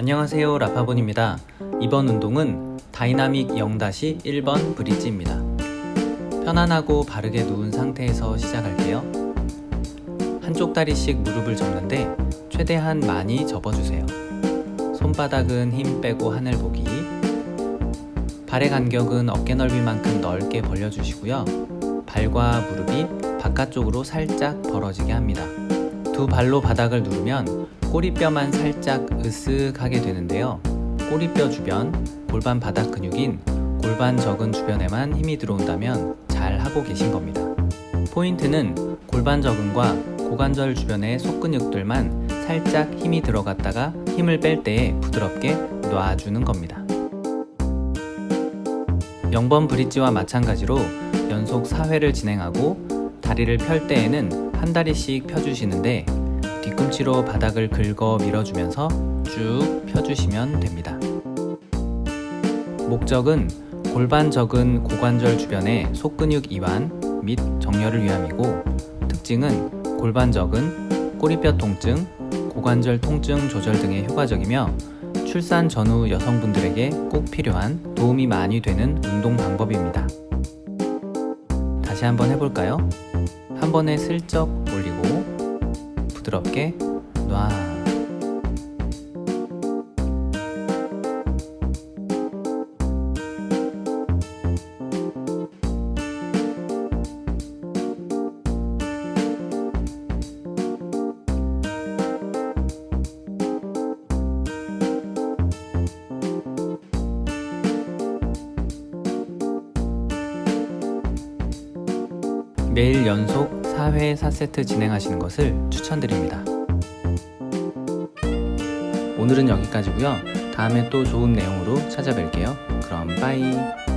안녕하세요 라파본입니다. 이번 운동은 다이나믹 0-1번 브릿지입니다. 편안하고 바르게 누운 상태에서 시작할게요. 한쪽 다리씩 무릎을 접는데 최대한 많이 접어주세요. 손바닥은 힘 빼고 하늘 보기. 발의 간격은 어깨 넓이만큼 넓게 벌려주시고요. 발과 무릎이 바깥쪽으로 살짝 벌어지게 합니다. 두 발로 바닥을 누르면 꼬리뼈만 살짝 으쓱하게 되는데요. 꼬리뼈 주변, 골반 바닥 근육인 골반 적은 주변에만 힘이 들어온다면 잘 하고 계신 겁니다. 포인트는 골반 적은과 고관절 주변의 속근육들만 살짝 힘이 들어갔다가 힘을 뺄 때에 부드럽게 놔주는 겁니다. 0번 브릿지와 마찬가지로 연속 4회를 진행하고 다리를 펼 때에는 한 다리씩 펴주시는데 뒤꿈치로 바닥을 긁어 밀어주면서 쭉 펴주시면 됩니다. 목적은 골반 적은 고관절 주변의 속근육 이완 및 정렬을 위함이고 특징은 골반 적은 꼬리뼈 통증, 고관절 통증 조절 등에 효과적이며 출산 전후 여성분들에게 꼭 필요한 도움이 많이 되는 운동 방법입니다. 다시 한번 해볼까요? 한 번에 슬쩍 부드럽게 놔. 매일 연속 4회 4세트 진행하시는 것을 추천드립니다. 오늘은 여기까지고요. 다음에 또 좋은 내용으로 찾아뵐게요. 그럼 빠이.